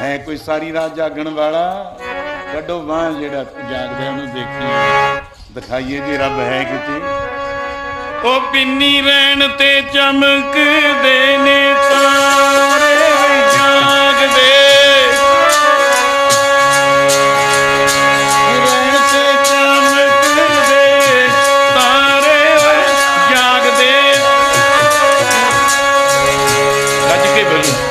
ਹੈ ਕੋਈ ਸਾਰੀ ਰਾਤ ਜਾਗਣ ਵਾਲਾ? ਕੱਢੋ ਬਾਹ ਜਿਹੜਾ ਜਾਗਦਾ ਉਹਨੂੰ ਦੇਖੀ ਦਿਖਾਈਏ ਜੀ ਰੱਬ ਹੈ ਕਿਤੇ। ਉਹ ਪਿੰਨੀ ਰਹਿਣ ਤੇ ਚਮਕਦੇ ਨੇ ਤਾਰੇ ਜਾਗਦੇ। Thank you.